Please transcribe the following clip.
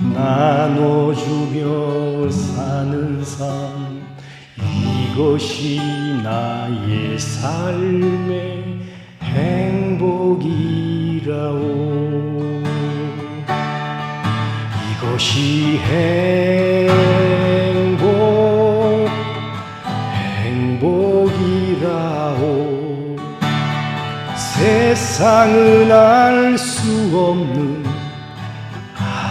나눠주며 사는 삶 이것이 나의 삶의 행복이라오. 이것이 행복 행복이라오. 세상은 알 수 없는